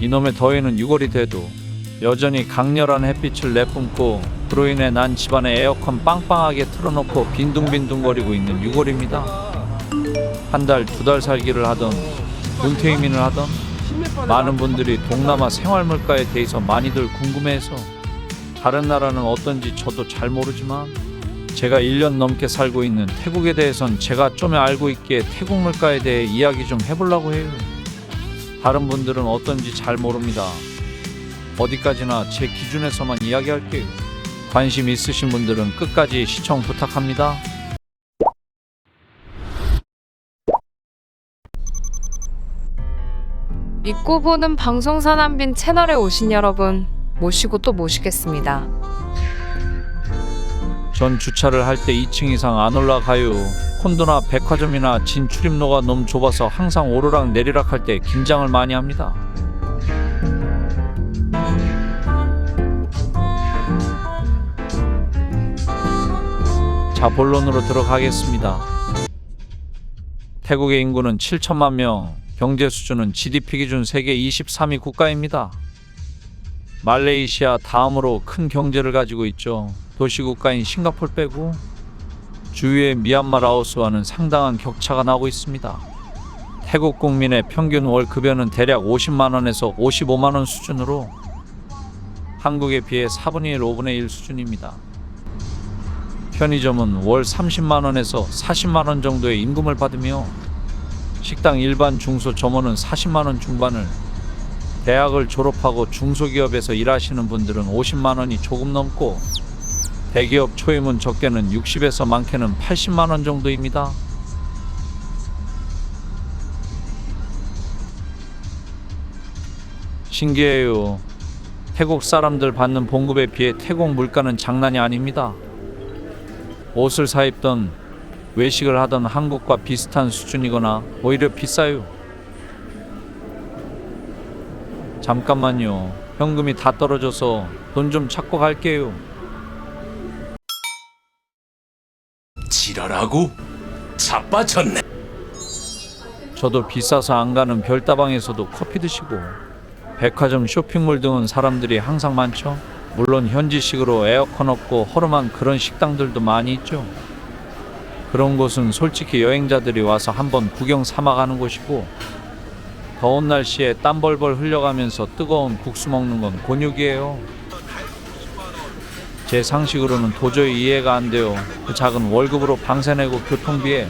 이놈의 더위는 6월이 돼도 여전히 강렬한 햇빛을 내뿜고 그로 인해 난 집안에 에어컨 빵빵하게 틀어놓고 빈둥빈둥거리고 있는 6월입니다. 한 달, 두 달 살기를 하던 문태이민을 하던 많은 분들이 동남아 생활 물가에 대해서 많이들 궁금해해서 다른 나라는 어떤지 저도 잘 모르지만 제가 1년 넘게 살고 있는 태국에 대해선 제가 좀 알고 있기에 태국 물가에 대해 이야기 좀 해보려고 해요. 다른 분들은 어떤지 잘 모릅니다. 어디까지나 제 기준에서만 이야기할게요. 관심 있으신 분들은 끝까지 시청 부탁합니다. 믿고 보는 방송사남빈 채널에 오신 여러분 모시고 또 모시겠습니다. 전 주차를 할 때 2층 이상 안 올라가요. 콘도나 백화점이나 진 출입로가 너무 좁아서 항상 오르락 내리락 할 때 긴장을 많이 합니다. 자, 본론으로 들어가겠습니다. 태국의 인구는 7천만 명, 경제 수준은 GDP 기준 세계 23위 국가입니다. 말레이시아 다음으로 큰 경제를 가지고 있죠. 도시국가인 싱가폴 빼고 주위의 미얀마 라오스와는 상당한 격차가 나고 있습니다. 태국 국민의 평균 월 급여는 대략 50만 원에서 55만 원 수준으로 한국에 비해 4분의 1, 5분의 1 수준입니다. 편의점은 월 30만 원에서 40만 원 정도의 임금을 받으며 식당 일반 중소 점원은 40만 원 중반을 대학을 졸업하고 중소기업에서 일하시는 분들은 50만 원이 조금 넘고 대기업 초임은 적게는 60에서 많게는 80만 원 정도입니다. 신기해요. 태국 사람들 받는 봉급에 비해 태국 물가는 장난이 아닙니다. 옷을 사 입던 외식을 하던 한국과 비슷한 수준이거나 오히려 비싸요. 잠깐만요. 현금이 다 떨어져서 돈 좀 찾고 갈게요. 지랄하고 자빠졌네. 저도 비싸서 안 가는 별다방에서도 커피 드시고 백화점 쇼핑몰 등은 사람들이 항상 많죠. 물론 현지식으로 에어컨 없고 허름한 그런 식당들도 많이 있죠. 그런 곳은 솔직히 여행자들이 와서 한번 구경 삼아 가는 곳이고 더운 날씨에 땀 벌벌 흘려가면서 뜨거운 국수 먹는 건 곤욕이에요. 제 상식으로는 도저히 이해가 안 돼요. 그 작은 월급으로 방세 내고 교통비에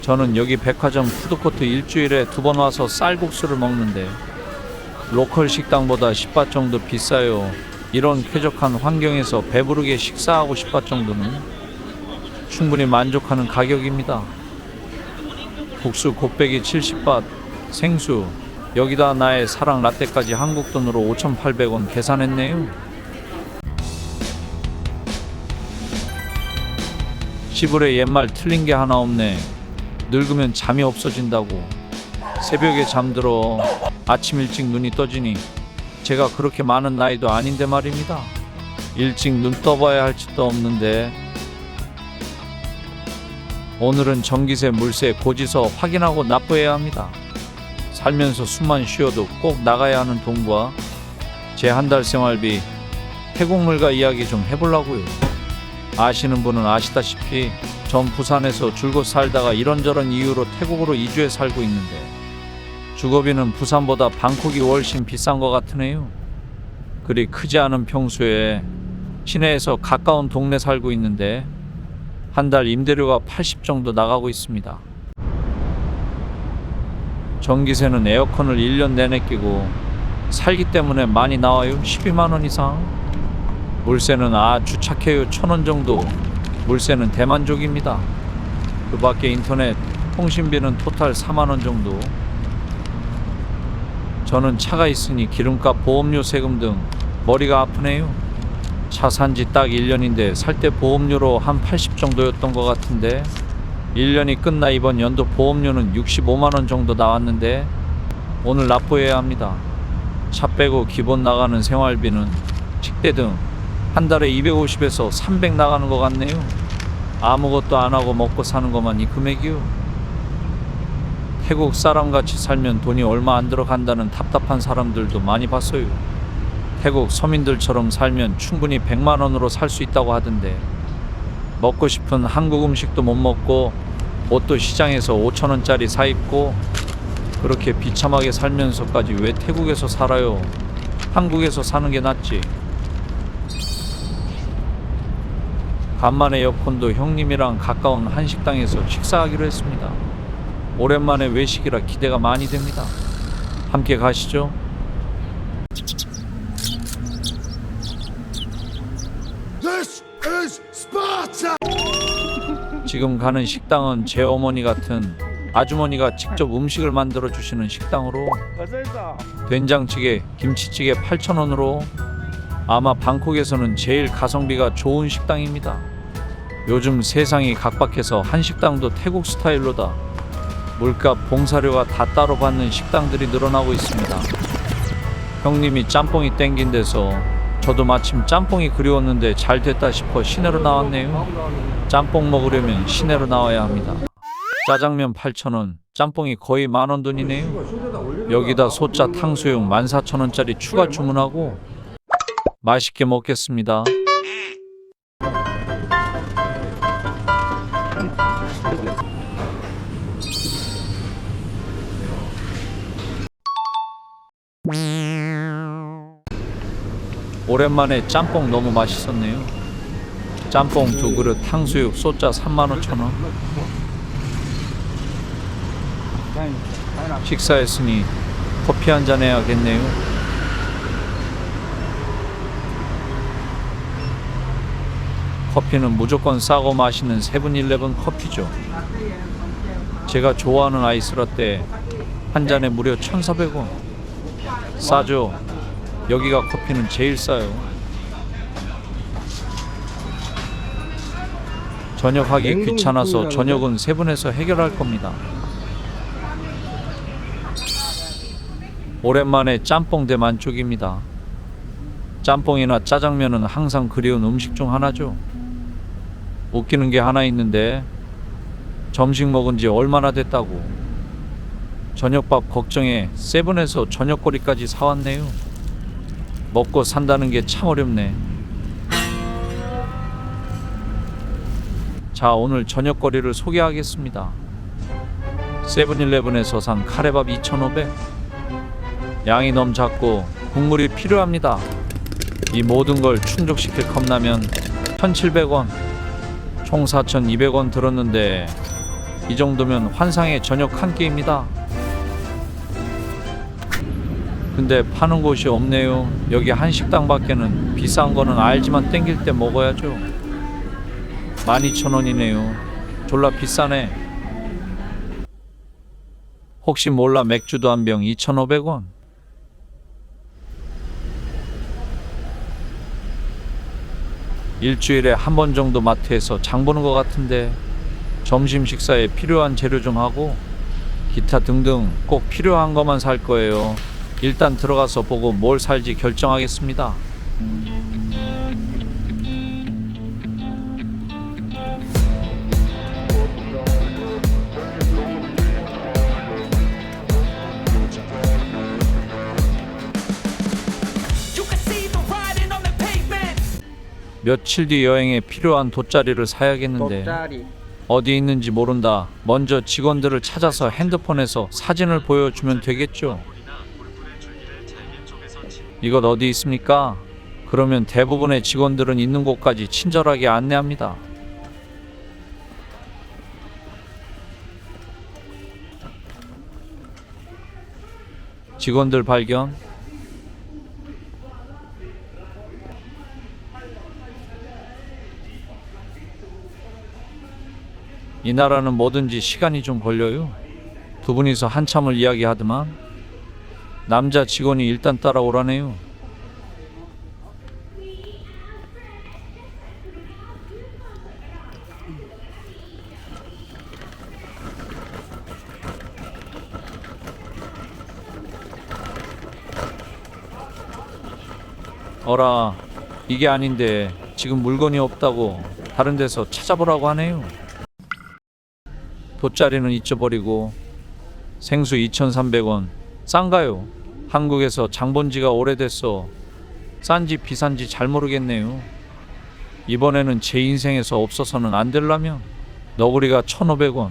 저는 여기 백화점 푸드코트 일주일에 두 번 와서 쌀국수를 먹는데 로컬 식당보다 10바 정도 비싸요. 이런 쾌적한 환경에서 배부르게 식사하고 싶을 정도는 충분히 만족하는 가격입니다. 국수 곱빼기 70밭, 생수, 여기다 나의 사랑 라떼까지 한국 돈으로 5,800원 계산했네요. 시불에 옛말 틀린 게 하나 없네. 늙으면 잠이 없어진다고. 새벽에 잠들어 아침 일찍 눈이 떠지니 제가 그렇게 많은 나이도 아닌데 말입니다. 일찍 눈 떠봐야 할 짓도 없는데 오늘은 전기세, 물세, 고지서 확인하고 납부해야 합니다. 살면서 숨만 쉬어도 꼭 나가야 하는 돈과 제 한 달 생활비 태국물가 이야기 좀 해보려고요. 아시는 분은 아시다시피 전 부산에서 줄곧 살다가 이런저런 이유로 태국으로 이주해 살고 있는데 주거비는 부산보다 방콕이 훨씬 비싼 것 같으네요. 그리 크지 않은 평수에 시내에서 가까운 동네 살고 있는데 한 달 임대료가 80 정도 나가고 있습니다. 전기세는 에어컨을 1년 내내 끼고 살기 때문에 많이 나와요. 12만 원 이상. 물세는 아주 착해요. 천 원 정도. 물세는 대만족입니다. 그 밖에 인터넷, 통신비는 토탈 4만 원 정도. 저는 차가 있으니 기름값, 보험료, 세금 등 머리가 아프네요. 차 산 지 딱 1년인데 살 때 보험료로 한 80 정도였던 것 같은데 1년이 끝나 이번 연도 보험료는 65만 원 정도 나왔는데 오늘 납부해야 합니다. 차 빼고 기본 나가는 생활비는 식대 등 한 달에 250에서 300 나가는 것 같네요. 아무것도 안 하고 먹고 사는 것만 이 금액이요. 태국 사람 같이 살면 돈이 얼마 안 들어간다는 답답한 사람들도 많이 봤어요. 태국 서민들처럼 살면 충분히 100만 원으로 살 수 있다고 하던데 먹고 싶은 한국 음식도 못 먹고 옷도 시장에서 5천 원짜리 사 입고 그렇게 비참하게 살면서까지 왜 태국에서 살아요? 한국에서 사는 게 낫지. 간만에 여폰도 형님이랑 가까운 한식당에서 식사하기로 했습니다. 오랜만에 외식이라 기대가 많이 됩니다. 함께 가시죠. 지금 가는 식당은 제 어머니 같은 아주머니가 직접 음식을 만들어 주시는 식당으로 된장찌개, 김치찌개 8,000원으로 아마 방콕에서는 제일 가성비가 좋은 식당입니다. 요즘 세상이 각박해서 한식당도 태국 스타일로다. 물값, 봉사료가 다 따로 받는 식당들이 늘어나고 있습니다. 형님이 짬뽕이 땡긴 데서 저도 마침 짬뽕이 그리웠는데 잘 됐다 싶어 시내로 나왔네요. 짬뽕 먹으려면 시내로 나와야 합니다. 짜장면 8,000원, 짬뽕이 거의 만원 돈이네요. 여기다 소짜 탕수육 14,000원짜리 추가 주문하고 맛있게 먹겠습니다. 오랜만에 짬뽕 너무 맛있었네요. 짬뽕 두 그릇, 탕수육, 소짜 35,000원. 식사했으니 커피 한 잔 해야겠네요. 커피는 무조건 싸고 마시는 세븐일레븐 커피죠. 제가 좋아하는 아이스라떼 한 잔에 무려 1,400원. 싸죠. 여기가 커피는 제일 싸요. 저녁 하기 귀찮아서 저녁은 세분에서 해결할 겁니다. 오랜만에 짬뽕 대 만족입니다. 짬뽕이나 짜장면은 항상 그리운 음식 중 하나죠. 웃기는 게 하나 있는데 점심 먹은 지 얼마나 됐다고 저녁밥 걱정에 세븐에서 저녁거리까지 사왔네요. 먹고 산다는 게 참 어렵네. 자, 오늘 저녁거리를 소개하겠습니다. 세븐일레븐에서 산 카레밥 2,500. 양이 너무 작고 국물이 필요합니다. 이 모든 걸 충족시킬 컵라면 1,700원. 총 4,200원 들었는데 이 정도면 환상의 저녁 한 끼입니다. 근데 파는 곳이 없네요. 여기 한식당밖에는 비싼 거는 알지만 땡길 때 먹어야죠. 12,000원이네요. 졸라 비싸네. 혹시 몰라 맥주도 한 병 2,500원. 일주일에 한 번 정도 마트에서 장 보는 것 같은데 점심 식사에 필요한 재료 좀 하고 기타 등등 꼭 필요한 것만 살 거예요. 일단 들어가서 보고 뭘 살지 결정하겠습니다. 며칠 뒤 여행에 필요한 돗자리를 사야겠는데 돗자리 어디 있는지 모른다. 먼저 직원들을 찾아서 핸드폰에서 사진을 보여주면 되겠죠. 이것 어디 있습니까? 그러면 대부분의 직원들은 있는 곳까지 친절하게 안내합니다. 직원들 발견. 이 나라는 뭐든지 시간이 좀 걸려요. 두 분이서 한참을 이야기하더만 남자 직원이 일단 따라오라네요. 어라, 이게 아닌데 지금 물건이 없다고 다른 데서 찾아보라고 하네요. 돗자리는 잊어버리고 생수 2,300원 싼가요? 한국에서 장본 지가 오래됐어. 싼지 비싼지 잘 모르겠네요. 이번에는 제 인생에서 없어서는 안 될라면 너구리가 1,500원,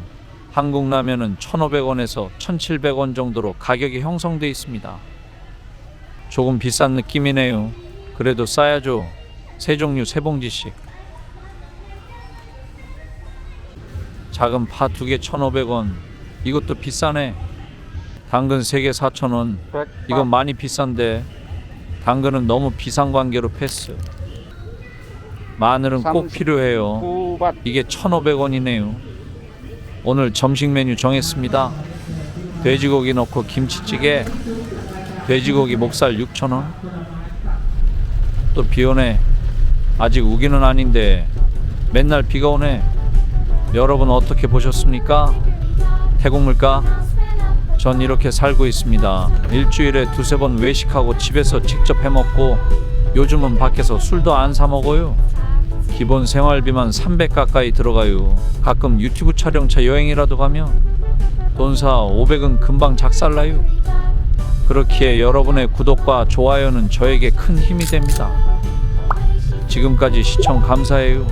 한국 라면은 1,500원에서 1,700원 정도로 가격이 형성돼 있습니다. 조금 비싼 느낌이네요. 그래도 싸야죠. 세 종류 세 봉지씩. 작은 파 두 개 1,500원. 이것도 비싸네. 당근 세개 4,000원. 이건 많이 비싼데 당근은 너무 비상 관계로 패스. 마늘은 꼭 필요해요. 이게 1,500원이네요. 오늘 점심 메뉴 정했습니다. 돼지고기 넣고 김치찌개, 돼지고기 목살 6,000원. 또 비 오네. 아직 우기는 아닌데 맨날 비가 오네. 여러분 어떻게 보셨습니까? 태국 물가? 전 이렇게 살고 있습니다. 일주일에 두세 번 외식하고 집에서 직접 해 먹고 요즘은 밖에서 술도 안 사 먹어요. 기본 생활비만 300 가까이 들어가요. 가끔 유튜브 촬영차 여행이라도 가면 돈사 500은 금방 작살나요. 그렇기에 여러분의 구독과 좋아요는 저에게 큰 힘이 됩니다. 지금까지 시청 감사해요.